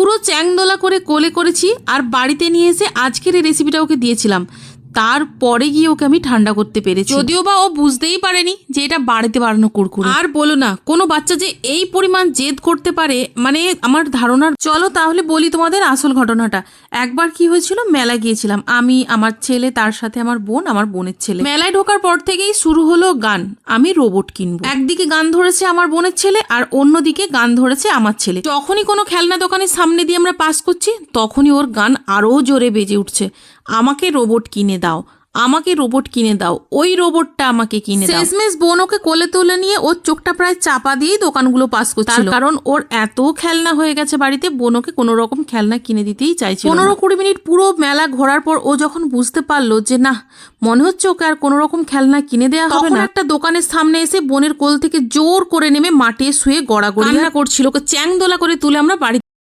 পুরো চ্যাংদোলা করে কোলে করেছি আর বাড়িতে নিয়ে এসে আজকের এই রেসিপিটা ওকে দিয়েছিলাম। তারপরে গিয়ে ওকে আমি ঠান্ডা করতে পেরেছি। যদিও বা ও বুঝতেই পারেনি যে এটা বাড়িতে বাড়ানো কুরকুরে। আর বলো না কোনো বাচ্চা যে এই পরিমাণ জেদ করতে পারে মানে আমার ধারণার চলো তাহলে বলি তোমাদের আসল ঘটনাটা। একবার কি হয়েছিল? মেলা গিয়েছিলাম। আমি আমার ছেলে তার সাথে আমার বোন আমার বোনের ছেলে। মেলায় ঢোকার পর থেকেই শুরু হলো গান। আমি রোবট কিনবো। একদিকে গান ধরেছে আমার বোনের ছেলে আর অন্যদিকে গান ধরেছে আমার ছেলে। যখনই কোনো খেলনা দোকানের সামনে দিয়ে আমরা পাস করছি তখনই ওর গান আরও জোরে বেজে উঠছে। আমাকে রোবট কিনে দাও। আমাকে রোবট কিনে দাও। ওই রোবটটা আমাকে কিনে দাও। শেষমেশ বোন ওকে কোলে তুলে নিয়ে ওর চোখটা প্রায় চাপা দিয়েই দোকানগুলো পাস করছিল। কারণ ওর এত খেলনা হয়ে গেছে বাড়িতে বোন ওকে কোনো রকম খেলনা কিনে দিতেই চাইছে পনেরো কুড়ি মিনিট পুরো মেলা ঘোরার পর ও যখন বুঝতে পারল যে না মনে হচ্ছে ওকে আর কোনো রকম খেলনা কিনে দেওয়া হবে না একটা দোকানের সামনে এসে বোনের কোল থেকে জোর করে নেমে মাটিয়ে শুয়ে গড়াগড়ি করছিল ওকে চ্যাং দোলা করে তুলে আমরা বাড়ি